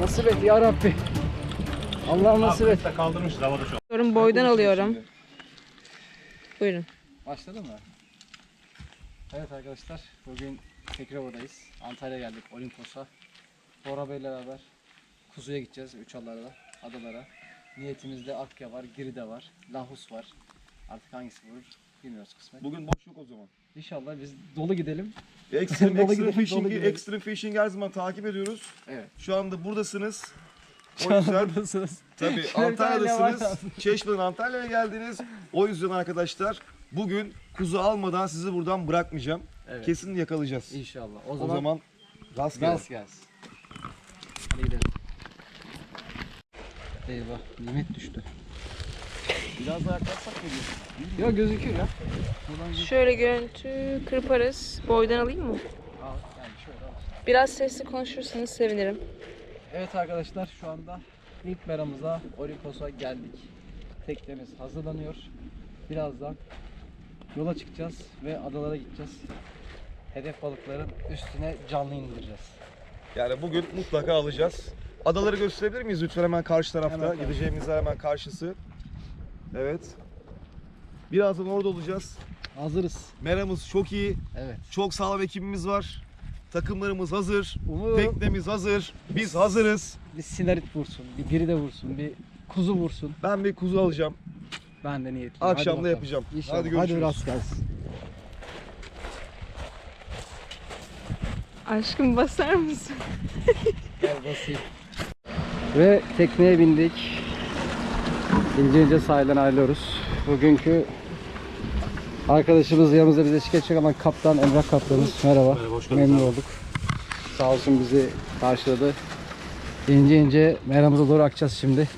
Nasip et ya Rabbi. Allah nasip et. Kaldırmışız havada şu an. Alıyorum, boydan alıyorum. Buyurun. Başladı mı? Evet arkadaşlar bugün Tekrova'dayız. Antalya'ya geldik Olimpos'a. Bora Bey'le beraber Kuzu'ya gideceğiz. Üç adalara, adalara. Niyetimizde Akya var, Giride var, Lahus var. Artık hangisi vurur bilmiyoruz kısmet. Bugün boş yok o zaman. İnşallah biz dolu gidelim. Extreme, Dolu extreme gidelim, dolu Fishing'i gidelim. Extreme Fishing her zaman takip ediyoruz. Evet. Şu anda buradasınız. O yüzden buradasınız. tabii Antalya'dasınız. Çeşme'den Antalya'ya geldiniz. O yüzden arkadaşlar bugün kuzu almadan sizi buradan bırakmayacağım. Evet. Kesin yakalayacağız. İnşallah. O O zaman, zaman, rastgele. Gas gelsin. Hadi gidelim. Eyvah nimet düştü. Biraz daha yaklaşsak mı? Ya gözüküyor ya. Şöyle görüntü kırparız. Boydan alayım mı? Al yani şöyle al. Biraz sesli konuşursanız sevinirim. Evet arkadaşlar şu anda ilk meramıza Olimpos'a geldik. Teknemiz hazırlanıyor. Birazdan yola çıkacağız ve adalara gideceğiz. Hedef balıkların üstüne canlı indireceğiz. Yani bugün mutlaka alacağız. Adaları gösterebilir miyiz lütfen hemen karşı tarafta? Hemen. Gideceğimiz yer hemen karşısı. Evet. Birazdan orada olacağız. Hazırız. Meramız çok iyi. Evet. Çok sağlam ekibimiz var. Takımlarımız hazır. Umuyorum Teknemiz hazır. Biz hazırız. bir sinarit vursun, bir giri de vursun, bir kuzu vursun. Ben bir kuzu alacağım. Ben de niyetliyim. Akşam Hadi da bakalım. yapacağım. İnşallah. Hadi Hadi, görüşürüz. rast gelsin. Aşkım basar mısın? Gel basayım. Ve tekneye bindik. İnce ince sahilden ayrılıyoruz. Bugünkü arkadaşımız yanımızda bize eşlik edecek ama kaptan Emrah kaptanımız. Merhaba. Merhaba, Memnun olduk. Sağ olsun bizi karşıladı. İnce ince meramıza doğru akacağız şimdi.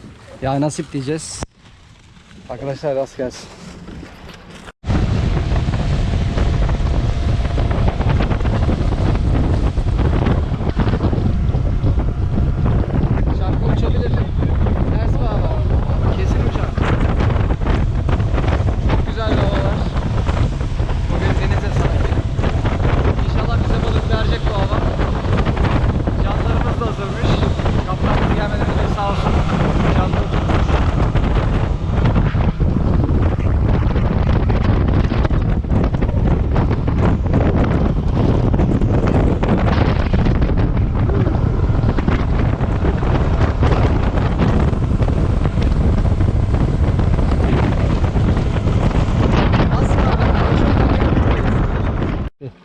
Ya nasip diyeceğiz. Arkadaşlar rast gelsin. Şarkı uçabilir. Ters bağla. Kesin uçar. Çok güzel havalar. Bugün denize sakin. İnşallah bize balık verecek bu hava. Canlarımız da hazırmış. Kaptanımız gelmeden önce sağ olsun. Canlı oturmuş.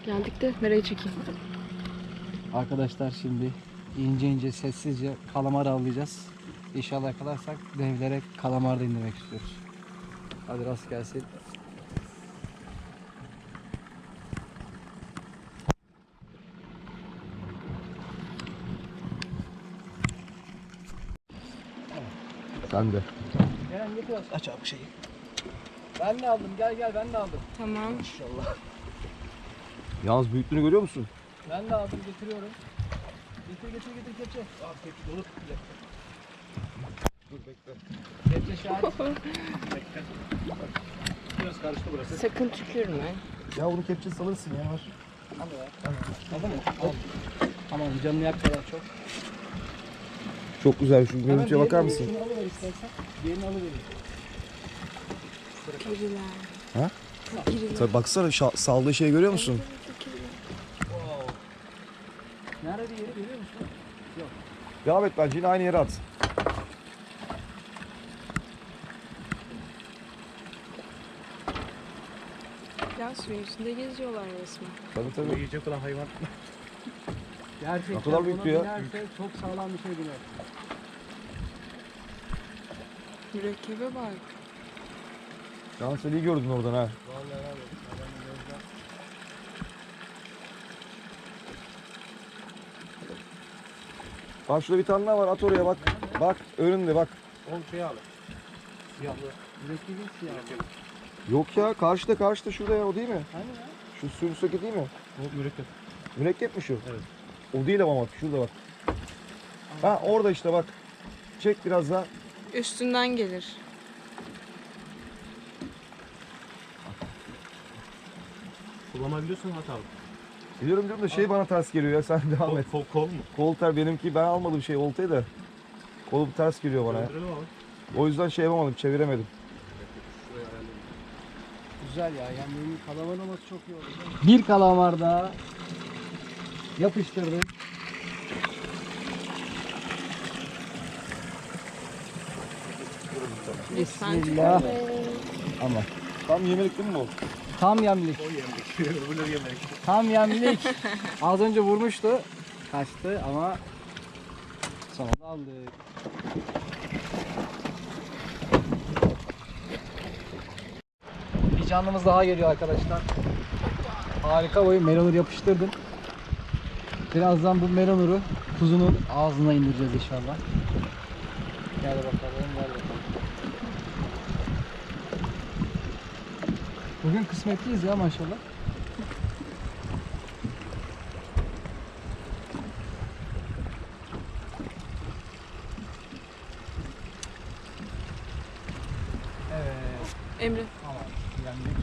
Geldik de nereye çekeyim? Arkadaşlar şimdi ince ince sessizce kalamar avlayacağız. İnşallah yakalarsak devlere kalamar da indirmek istiyoruz. Hadi rast gelsin. Sen de. Eren getir aç abi şeyi. Ben de aldım gel gel ben de aldım. Tamam. İnşallah. Yalnız büyüklüğünü görüyor musun? Ben de aldım getiriyorum. Getir getir getir kepçe. Abi kepçe dolu. Dur bekle. Kepçe şahit. Biraz karıştı burası. Sakın tükürme. Ya bunu kepçesi alırsın ya var. Al ya. Aldın mı? Al. Aman canını yak kadar çok. Çok güzel şu görüntüye Hemen bakar mısın? Şunu alıver istersen. Diğerini alıvereyim. Giriler. Ha? Giriler. Tabii baksana şa- saldığı şeyi görüyor musun? Nerede yeri görüyor musun? Devam et bence yine aynı yere at. Ya suyun üstünde geziyorlar resmen. Tabii tabii. Yiyecek olan hayvan. Gerçekten Ne kadar büyüktü ya? binerse çok sağlam bir şey biner. Mürekkebe bak. İyi gördün oradan ha. Bak şurada bir tane daha var at oraya bak. Bak önünde bak. O şeyi al. Siyahlı. Mürekkebin siyahı. Yok ya karşıda karşıda şurada ya o değil mi? Hani ya? Şu üstteki değil mi? O mürekkep. Mürekkep mi şu? Evet. O değil ama bak şurada bak. Ha orada işte bak. Çek biraz daha. Üstünden gelir. Kullanabiliyorsun at abi. Biliyorum diyorum da şey bana ters geliyor ya sen devam Kol, et. kol, kol mu? Kol ter benimki ben almadım şey oltayı da. Kolum ters geliyor bana ya. Döndürelim abi. O yüzden şey yapamadım çeviremedim. Güzel ya. Yani kalamar olması çok iyi oldu. Bir kalamar daha yapıştırdık. Bismillah. Ama Tam yemelik değil mi bu? Tam yemlik. Öbürleri yemek. Tam yemlik. Az önce vurmuştu. Kaçtı ama sonunda aldık. Bir canlımız daha geliyor arkadaşlar. Harika boyu melonur yapıştırdım. Birazdan bu melonuru kuzunun ağzına indireceğiz inşallah. Gel bakalım, gel bakalım. Bugün kısmetliyiz ya maşallah. Evet. Emre. Tamam. Yendik.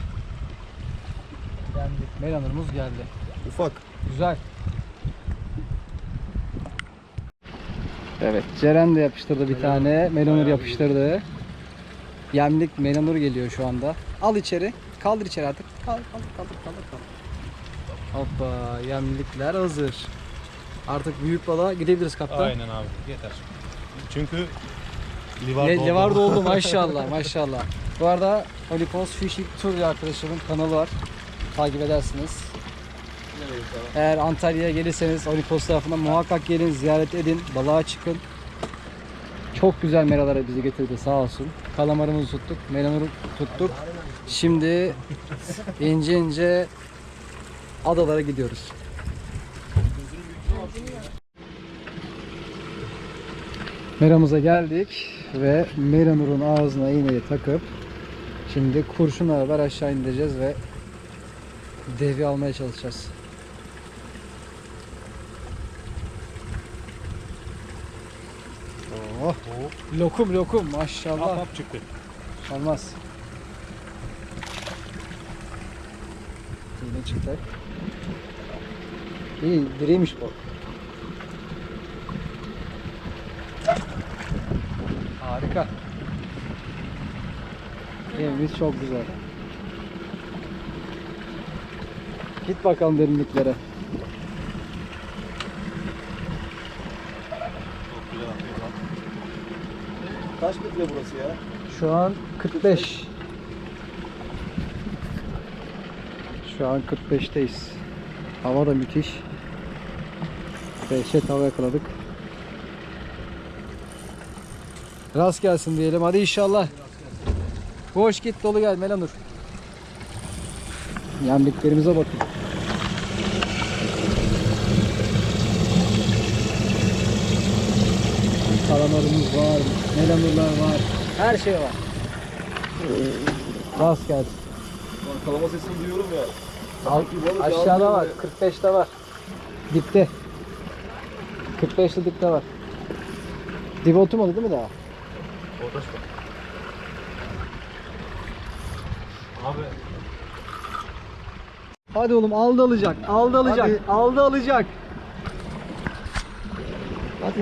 Yendik. Melanurumuz geldi. Ufak. Güzel. Evet. Ceren de yapıştırdı bir tane. Melanur yapıştırdı. Yemlik melanur geliyor şu anda. Al içeri. Kaldır içeri artık. Kaldır kaldır kaldır kaldır. kaldır. Hoppa. Yemlikler hazır. Artık büyük balığa gidebiliriz kaptan. Aynen abi. Yeter. Çünkü livar Le, doldu. levar doldu maşallah maşallah. Bu arada Olympus Fishing Tour diye arkadaşımın kanalı var. Takip edersiniz. Eğer Antalya'ya gelirseniz Olympus tarafına muhakkak gelin ziyaret edin. Balığa çıkın. Çok güzel meralara bizi getirdi sağ olsun. Kalamarımızı tuttuk, melanuru tuttuk. Şimdi ince ince adalara gidiyoruz. Meramıza geldik ve Meranur'un ağzına iğneyi takıp şimdi kurşunla beraber aşağı indireceğiz ve devi almaya çalışacağız. Oh, lokum lokum Hap maşallah. hap çıktı. Olmaz. Çıktı. İyi, diriymiş bu. Harika. Evimiz çok güzel. Git bakalım derinliklere. Kaç metre burası ya? Şu an 45. Şu an 45'teyiz. Hava da müthiş. Dehşet hava yakaladık. Rast gelsin diyelim. Hadi inşallah. Boş git dolu gel Melanur. Yemliklerimize bakın. Kalamarımız var, melanurlar var. Her şey var. Rast gelsin. Kalama sesini duyuyorum ya. Al, aşağıda var. 45'te var. Dipte. 45'te dipte var. Dip oturmadı değil mi daha? Ortaş var. Abi Hadi oğlum aldı alacak. Aldı alacak. Hadi. Aldı alacak.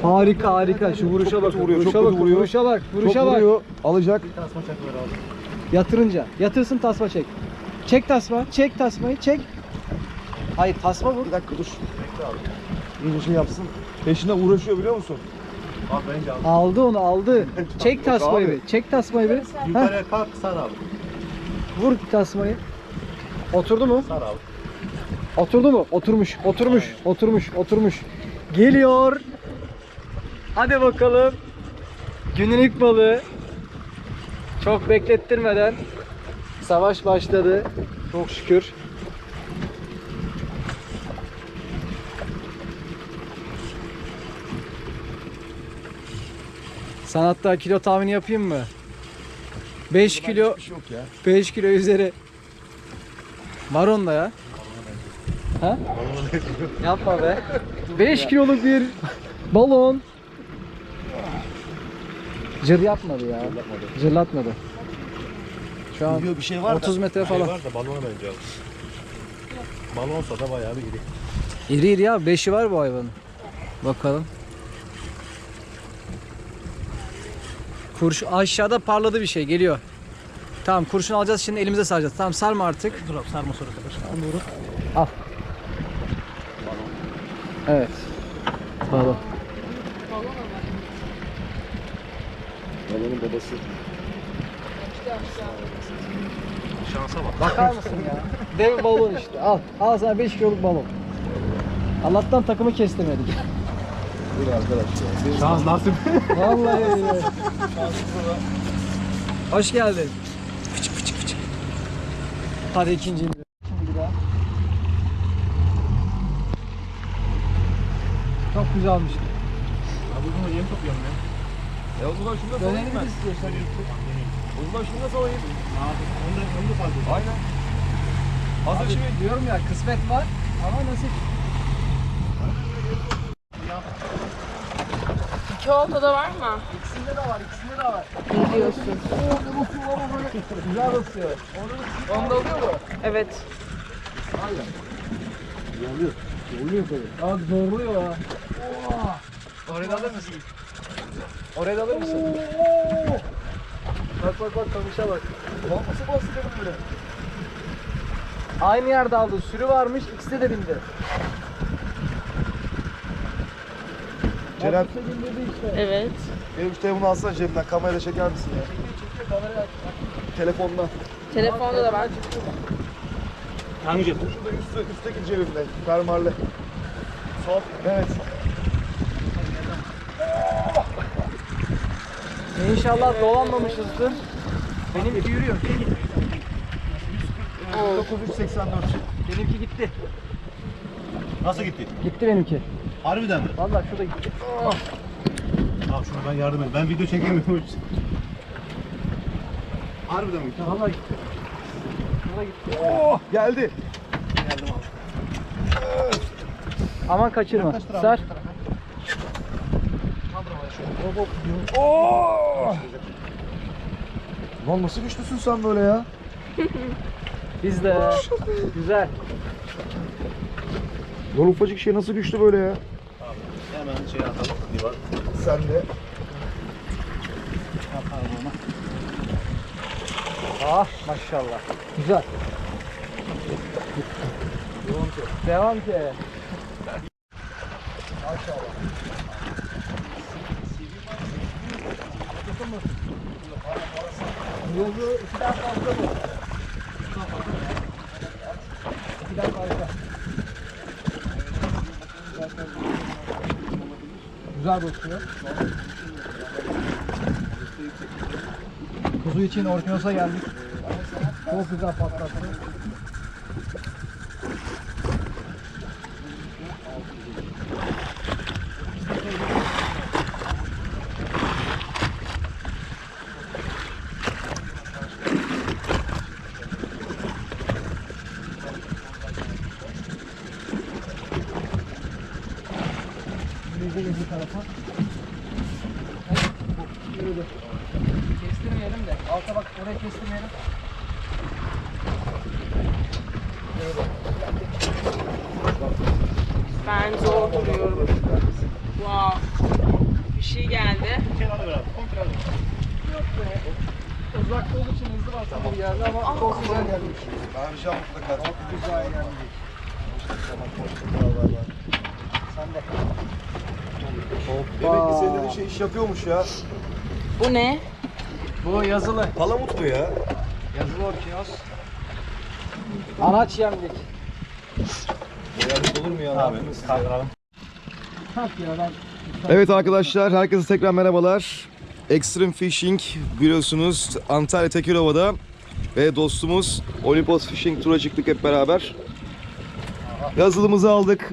Harika harika. Şu vuruşa Çok bak. vuruyor, Vuruşa çok bak. vuruyor. Vuruşa bak. Vuruşa Çok bak. vuruyor. Alacak. tasma çakıver abi. Yatırınca. Yatırsın tasma çek. Çek tasma. Çek tasmayı. Çek. Hayır tasma vur. Bir dakika dur. Bekle abi. İyice şey yapsın. Peşine uğraşıyor biliyor musun? Abi bence abi. Aldı onu aldı. Çek tasmayı bir. Çek tasmayı bir. Yukarıya kalk sar abi. vur tasmayı. Oturdu mu? Sar abi. Oturdu mu? Oturmuş, oturmuş, oturmuş, oturmuş. Geliyor. Hadi bakalım. Günün ilk balığı. Çok beklettirmeden savaş başladı. Çok şükür. Sen hatta kilo tahmini yapayım mı? 5 kilo şey yok ya. 5 kilo üzeri. Var onda ya. Ha? Yapma be. 5 kiloluk bir balon. Cır yapmadı ya. Cırlatmadı. Şu an bir şey var da. 30 metre Şey falan. var da balona benziyor. Balonsa da bayağı bir iri. İri iri ya. Beşi var bu hayvanın. Bakalım. Kurşun aşağıda parladı bir şey geliyor. Tamam kurşun alacağız şimdi elimize saracağız. Tamam sarma artık. Dur abi sarma sonra kadar. Doğru. Al. Evet. Balon. Balonun babası. Şansa bak. Bakar mısın ya? Dev balon işte. Al. Al sana 5 kiloluk balon. Allah'tan takımı kestiremedik. Dur arkadaşlar. Şans nasip. Vallahi öyle. Hoş geldin. Fıçık fıçık fıçık. Hadi ikinci indir. Şimdi bir daha. Çok güzelmiş. Abi bunu yem topluyorum ya. E o zaman şunu da salayım ben. Dönelim istiyorsan. Zaman şunu da salayım. Abi onu da, onu da fark ediyor. Aynen. Hazır Abi şimdi. diyorum ya kısmet var ama nasip. İki oltada var mı? İkisinde de var, ikisinde de var. Ne diyorsun? Güzel basıyor. Onda oluyor mu? Evet. Oluyor. Oluyor tabii. Abi zorluyor ha. Oha. Oraya da alır mısın? Oraya da alır mısın? Bak bak bak kamışa bak. Lan nasıl bastırdım böyle? Aynı yerde aldı. Sürü varmış. ikisi de bindi. Ceren de bindirdi işte. Evet. benim şu telefonu alsana cebimden kamerayla çeker misin ya? Çekiyor kamerayı aç. Telefonla. Telefonda da var. Hangi cep? Şurada üstte, üstteki cebimde. Fermuarlı. Sol. Evet. İnşallah dolanmamışızdır. Benimki yürüyor. 9384. Benimki gitti. Nasıl gitti? Gitti benimki. Harbiden mi? Vallahi şurada gitti. Abi şunu ben yardım edeyim. Ben video çekemiyorum. Harbiden mi gitti? Vallahi gitti. Şurada gitti. Oh geldi. Aman kaçırma. Yaklaştır abi, Sar. Oh! Lan nasıl güçlüsün sen böyle ya? Biz de. Güzel. Lan ufacık şey nasıl güçlü böyle ya? Hemen şey atalım. Divar. Sen de. Ah maşallah. Güzel. Devam ki. Maşallah. Yolu ikiden fazla mı? İkiden fazla. Güzel bakıyor. Kuzu için Orkinos'a geldik. Çok güzel patlattı. Biz de bir tarafa. Yürüdü. Kestirmeyelim de. Alta bak oraya kestirmeyelim. Ben zor duruyorum. Wow. Bir şey geldi. Kenara ver abi. Komple al. Uzakta olduğu için hızlı basmam geldi ama çok güzel geldi. Ben bir şey mutlaka. Çok güzel geldi. Sen de. Demek ki senin dediğin şey iş yapıyormuş ya. Bu ne? Bu yazılı. Palamut mu ya? Yazılı orkinos. Anaç yemlik. Yani olur mu ya? Abi kaldıralım. Tak ya ben. Evet arkadaşlar, herkese tekrar merhabalar. Extreme Fishing biliyorsunuz Antalya Tekirova'da ve dostumuz Olympus Fishing Tour'a çıktık hep beraber. Yazılımızı aldık.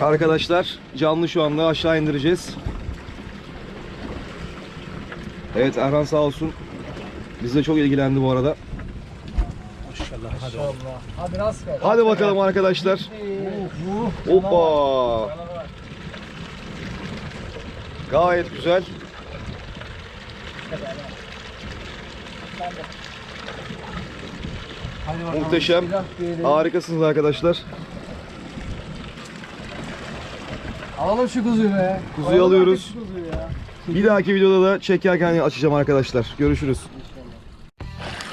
Arkadaşlar canlı şu anda aşağı indireceğiz. Evet Erhan sağ olsun. Bizle çok ilgilendi bu arada. Maşallah. Hadi. Hadi rast ver. Hadi bakalım arkadaşlar. Hoppa. Gayet güzel. Hadi bakalım. Muhteşem. Harikasınız arkadaşlar. Alalım şu kuzuyu be. Kuzuyu Alalım alıyoruz. kuzuyu ya. Bir dahaki videoda da çekerken açacağım arkadaşlar. Görüşürüz.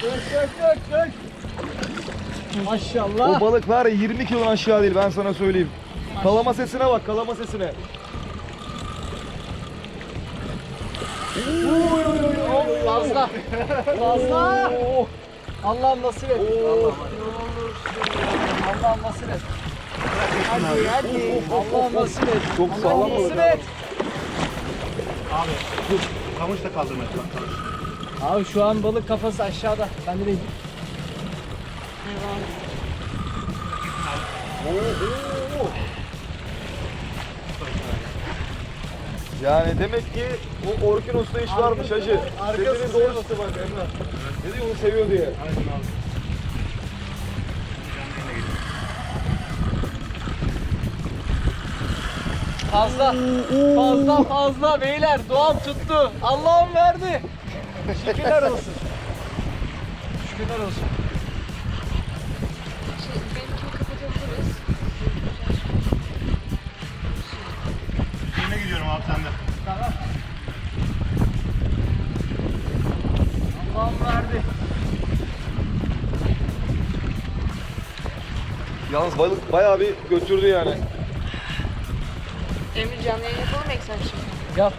Dök dök dök dök. Maşallah. O balık var ya 20 kilon aşağı değil ben sana söyleyeyim. Kalama sesine bak kalama sesine. Fazla. Fazla. Allah'ım nasip et. Allah'ım Allah'ım nasip et. Hadi hadi. Allah'ım nasip et. Çok sağlam nasip et. Abi dur. Kamış da kaldırmak bak kamış. Abi şu an balık kafası aşağıda. Ben de değil. Yani demek ki o Orkinos'ta iş varmış hacı. Sesinin doğrusu bak Emrah. Diyor onu seviyor diye. Aynen abi. Fazla. Fazla fazla beyler. Doğan tuttu. Allah'ım verdi. Şükürler olsun. Şükürler olsun. Yalnız balık bayağı bir götürdü yani. Emre canlı yayın yapalım mı eksen şimdi? Yap.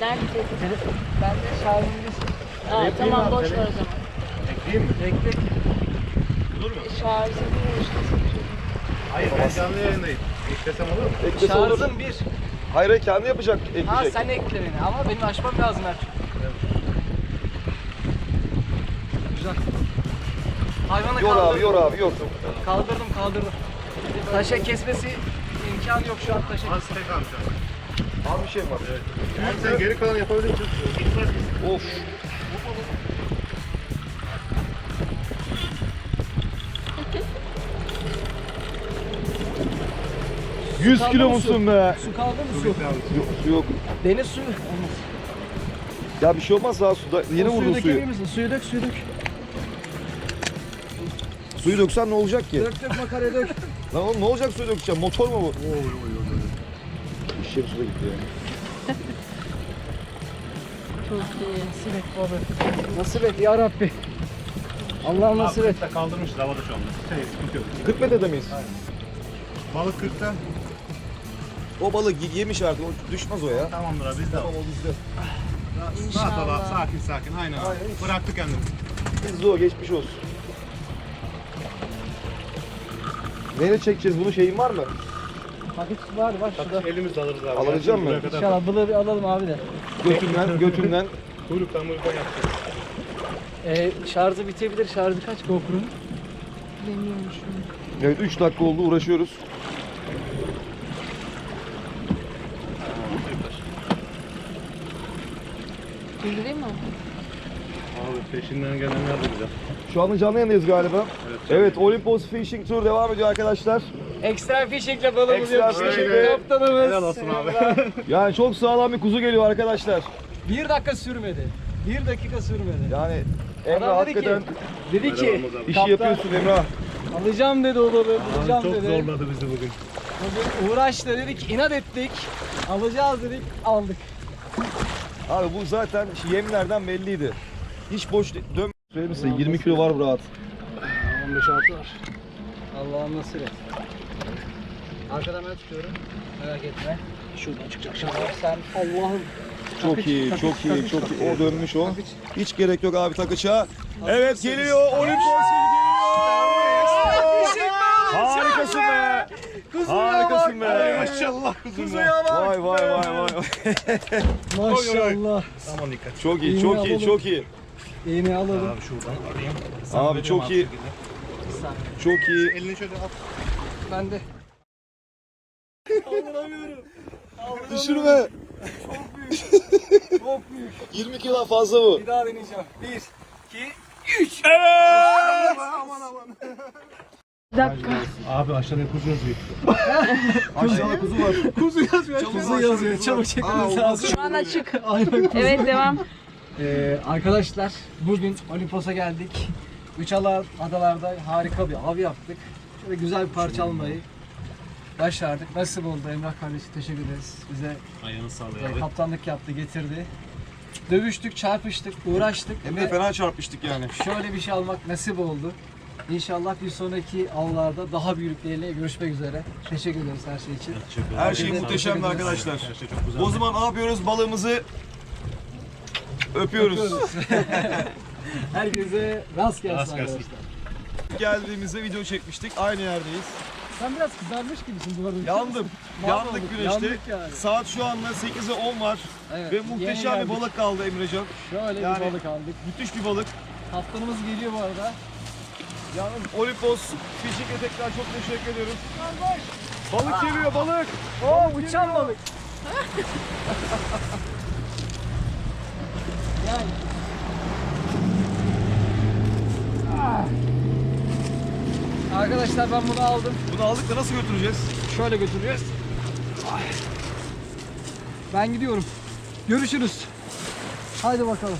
Nerede telefon? Ben de şarjımız. Aa, Bekleyeyim tamam abi, boş ver o zaman. Ekleyeyim mi? Bekle. Olur mu? Şarjı bir. Hayır ben canlı yayındayım. Eklesem olur mu? Eklese olur. Şarjım bir. Hayır hayır, kendi yapacak, ekleyecek. Ha sen ekle beni ama benim açmam lazım türlü. Güzel. Hayvanı Yor kaldırdım. abi, yor abi, yor. Kaldırdım kaldırdım. Taşa kesmesi imkan yok şu an taşa Az tek an. Abi bir şey var. Abi sen geri kalan yapabilir misin? Gitmez misin? Of. 100 Kaldı kilo mı musun be? Su kaldı mı su? Yok, su yok. Deniz suyu. Olmaz. Ya bir şey olmaz daha suda. Yeni O vurdun suyu suyu. dökebilir misin? Suyu dök suyu dök. Suyu döksen ne olacak ki? Dök dök makaraya dök. Lan oğlum ne olacak suyu dökeceğim? Motor mu bu? İşim suda gitti ya. Çok iyi. Nasip et baba. Nasip et ya Rabbi. Allah'ım nasip et. Kaldırmışız havada şu anda. Şey sıkıntı yok. 40 metrede miyiz? Balık 40'ta. O balık yemiş artık. O düşmez o ya. Tamamdır abi biz de Tamam o bizde. Rahat ol abi sakin sakin aynen. Aynen. Bıraktık kendini. Bizde o geçmiş olsun. Neyle çekeceğiz? Bunun şeyin var mı? Paket var var şurada. Elimizle alırız abi. Alacak Yani mı? buraya kadar- İnşallah balığı bir alalım abi de. Götünden, götünden. Kuyruktan muyruktan yapacağız. Ee, şarjı bitebilir. Şarjı kaç GoPro'nun? Bilmiyorum şu an. Evet 3 dakika oldu uğraşıyoruz. Mı? Peşinden gelenler de güzel. Şu anda canlı yayındayız galiba. Evet. Evet Olympus Fishing Tour devam ediyor arkadaşlar. Extra Fishing'le balığımız Extra yok. Fishing'le- Kaptanımız. Helal olsun abi. Yani çok sağlam bir kuzu geliyor arkadaşlar. Bir dakika sürmedi. Bir dakika sürmedi. Yani Emre Adam dedi hakikaten ki, dedi ki işi kaptan, yapıyorsun Emrah. alacağım dedi o balığı, Abi alacağım çok dedi. zorladı bizi bugün. Bugün uğraştı dedik, inat ettik. Alacağız dedik, aldık. Abi bu zaten yemlerden belliydi. Hiç boş dön. Söyleyeyim size 20 kilo var bu rahat. 15 6 var. Allah'ım nasip et. Arkadan ben tutuyorum. Merak etme. Şuradan çıkacak şimdi. Sen Allah'ım. Çok Takıç, iyi, takıç, çok iyi, takıç, çok takıç. iyi. O dönmüş o. Takıç. Hiç gerek yok abi takıça. Evet geliyor Olympus geliyor. Harikasın be. Harikasın be. Maşallah kuzum. Kuzuya bak. Vay vay vay vay. Maşallah. Aman dikkat. Çok iyi, çok iyi, çok iyi. İğne alalım. Abi şuradan arayayım. Abi çok iyi, çok iyi. Elini şöyle at. Ben de. Kaldıramıyorum. Düşürme. Çok büyük. 20 kilo fazla bu. Bir daha deneyeceğim. 1, 2, Bir dakika. Abi aşağıda kuzu yazıyor. Aşağıda kuzu var. Kuzu yazıyor. Kuzu yazıyor. Çabuk çekmemiz lazım. Şu an açık. Aynen kuzu. Evet devam. Ee, arkadaşlar bugün Olimpos'a geldik. Üçalar adalarda harika bir av yaptık. Şöyle güzel bir parça almayı başardık. Nasip oldu Emrah kardeşim teşekkür ederiz. Bize Ayağını e, kaptanlık yaptı, getirdi. Dövüştük, çarpıştık, uğraştık. Hem ve de fena çarpıştık yani. şöyle bir şey almak nasip oldu. İnşallah bir sonraki avlarda daha büyükleriyle görüşmek üzere. Teşekkür ederiz her şey için. Her şey muhteşemdi arkadaşlar. Her şey çok güzel. O zaman ne yapıyoruz? Balığımızı öpüyoruz. Herkese rast gelsin Rast gelsin. arkadaşlar. Geldiğimizde video çekmiştik. Aynı yerdeyiz. Sen biraz kızarmış gibisin bu arada. Yandım. Yandık Mahvolduk, güneşte. yandık yani. Saat şu anda 8'e 10 var. Evet, Ve yeni muhteşem bir geldik. balık kaldı Emrecan. Şöyle Yani- bir balık aldık. Müthiş bir balık. Kaptanımız geliyor bu arada. Yalnız Olimpos Fishing'e tekrar çok teşekkür ediyoruz. Balık geliyor balık. Oo uçan balık. Arkadaşlar ben bunu aldım. Bunu aldık da nasıl götüreceğiz? Şöyle götüreceğiz. Ben gidiyorum. Görüşürüz. Haydi bakalım.